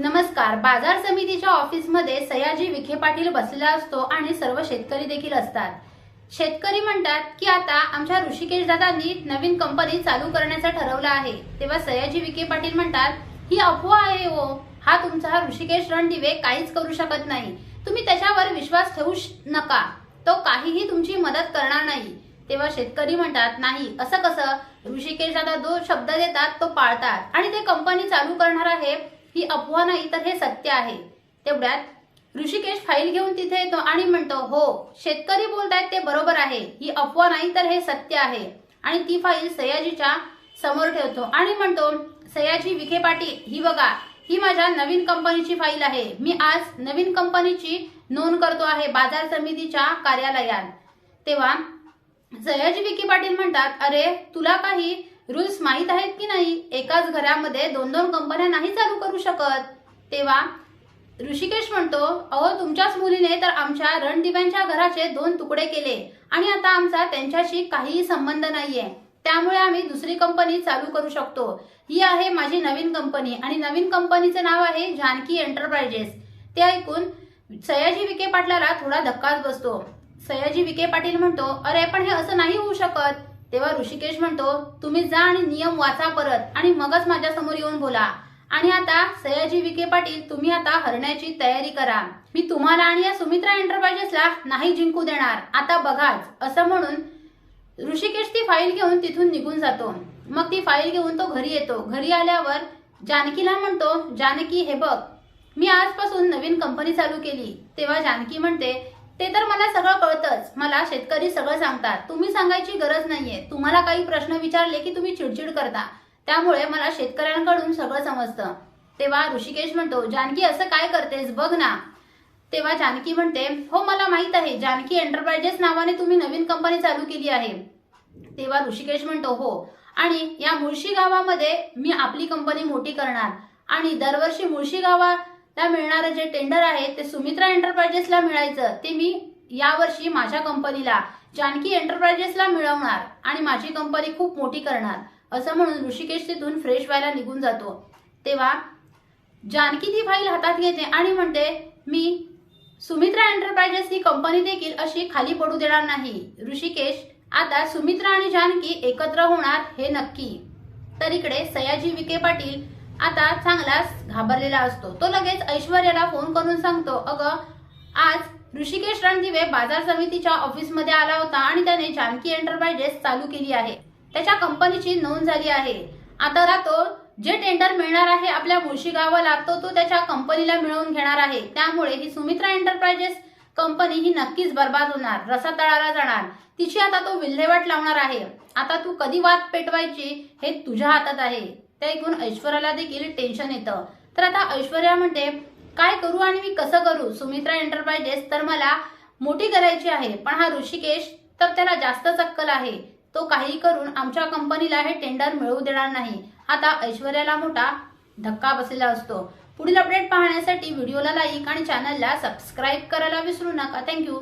नमस्कार. बाजार समितीच्या ऑफिसमध्ये सयाजी विखे पाटील बसलेला असतो आणि सर्व शेतकरी देखील असतात. शेतकरी म्हणतात की आता आमच्या ऋषिकेश दादांनी नवीन कंपनी चालू करण्याचं ठरवलं आहे. तेव्हा सयाजी विखे पाटील म्हणतात ही अफवा आहे हो. हा तुमचा हा ऋषिकेश रणदिवे काहीच करू शकत नाही. तुम्ही त्याच्यावर विश्वास ठेवू नका. तो काहीही तुमची मदत करणार नाही. तेव्हा शेतकरी म्हणतात नाही. असं कसं? ऋषिकेश दादा जो शब्द देतात तो पाळतात आणि ते कंपनी चालू करणार आहे. ही अफवा नाही तर हे सत्य आहे. तेवढ्यात ऋषिकेश फाईल घेऊन तिथे येतो आणि म्हणतो हो शेतकरी बोलतायत ते बरोबर आहे. ही अफवा नाही तर हे सत्य आहे. आणि ती फाईल सयाजीच्या समोर ठेवतो आणि म्हणतो सयाजी विखे पाटील ही बघा ही माझ्या नवीन कंपनीची फाईल आहे. मी आज नवीन कंपनीची नोंद करतो आहे बाजार समितीच्या कार्यालयात. तेव्हा सयाजी विखे पाटील म्हणतात अरे तुला काही रूल्स माहीत आहेत की नाही? एकाच घरामध्ये दोन दोन कंपन्या नाही चालू करू शकत. तेव्हा ऋषिकेश म्हणतो अहो तुमच्याच मुलीने तर आमच्या रणदिव्यांच्या घराचे दोन तुकडे केले आणि आता आमचा त्यांच्याशी काहीही संबंध नाहीये. त्यामुळे आम्ही दुसरी कंपनी चालू करू शकतो. ही आहे माझी नवीन कंपनी आणि नवीन कंपनीचे नाव आहे जानकी एंटरप्राइजेस. ते ऐकून सयाजी विखे पाटलाला थोडा धक्काच बसतो. सयाजी विखे पाटील म्हणतो अरे पण हे असं नाही होऊ शकत. तेव्हा ऋषिकेश म्हणतो तुम्ही जा आणि नियम वाचा परत आणि मगच माझ्यासमोर येऊन बोला. आणि आता सयाजी विखे पाटील तुम्ही आता हरण्याची तयारी करा. मी तुम्हाला आणि या सुमित्रा एंटरप्राइजेसला नाही जिंकू देणार. आता बघाच. असं म्हणून ऋषिकेश ती फाईल घेऊन तिथून निघून जातो. मग ती फाईल घेऊन तो घरी येतो. घरी आल्यावर जानकीला म्हणतो जानकी हे बघ. मी आजपासून नवीन कंपनी चालू केली. तेव्हा जानकी म्हणते ते तर मला सगळं कळतंच. मला शेतकरी सगळं सांगतात. तुम्ही सांगायची गरज नाहीये. तुम्हाला काही प्रश्न विचारले की तुम्ही चिडचिड करता. त्यामुळे मला शेतकऱ्यांकडून सगळं समजतं. तेव्हा ऋषिकेश म्हणतो जानकी असं काय करतेस? बघ ना. तेव्हा जानकी म्हणते हो मला माहीत आहे. जानकी एंटरप्राइजेस नावाने तुम्ही नवीन कंपनी चालू केली आहे. तेव्हा ऋषिकेश म्हणतो हो. आणि या मुळशी गावामध्ये मी आपली कंपनी मोठी करणार. आणि दरवर्षी मुळशी त्या मिळणारं जे टेंडर आहे ते सुमित्रा एंटरप्राइजेसला मिळायचं. ते मी यावर्षी माझ्या कंपनीला जानकी एंटरप्राइजेसला मिळवणार आणि माझी कंपनी खूप मोठी करणार. असं म्हणून ऋषिकेश तिथून फ्रेश व्हायला निघून जातो. तेव्हा जानकी ती फाईल हातात घेते आणि म्हणते मी सुमित्रा एंटरप्राइजेस ही कंपनी देखील अशी खाली पडू देणार नाही. ऋषिकेश आता सुमित्रा आणि जानकी एकत्र होणार हे नक्की. तर इकडे सयाजी विखे पाटील आता चांगलाच घाबरलेला असतो. तो लगेच ऐश्वर्याला फोन करून सांगतो अगं आज ऋषिकेश रणदिवे बाजार समितीच्या ऑफिसमध्ये आला होता आणि त्याने जानकी एंटरप्राइजेस चालू केली आहे. त्याच्या कंपनीची नोंद झाली आहे. आता तो जे टेंडर मिळणार आहे आपल्या मुळशी गावाला तो तो त्याच्या कंपनीला मिळवून घेणार आहे. त्यामुळे ही सुमित्रा एंटरप्राइजेस कंपनी ही नक्कीच बर्बाद होणार रसा तळाला जाणार. तिची आता तो विल्हेवाट लावणार आहे. आता तू कधी वाद पेटवायची हे तुझ्या हातात आहे. ते ऐकून ऐश्वर्याला देखील टेन्शन येतं. तर आता ऐश्वर्या म्हणते काय करू आणि मी कसं करू? सुमित्रा एंटरप्राइजेस तर मला मोठी करायची आहे पण हा ऋषिकेश तर त्याला जास्त चक्कल आहे. तो काही करून आमच्या कंपनीला हे टेंडर मिळवू देणार नाही. आता ऐश्वर्याला मोठा धक्का बसलेला असतो. पुढील अपडेट पाहण्यासाठी व्हिडिओला लाईक आणि चॅनलला सबस्क्राईब करायला विसरू नका. थँक्यू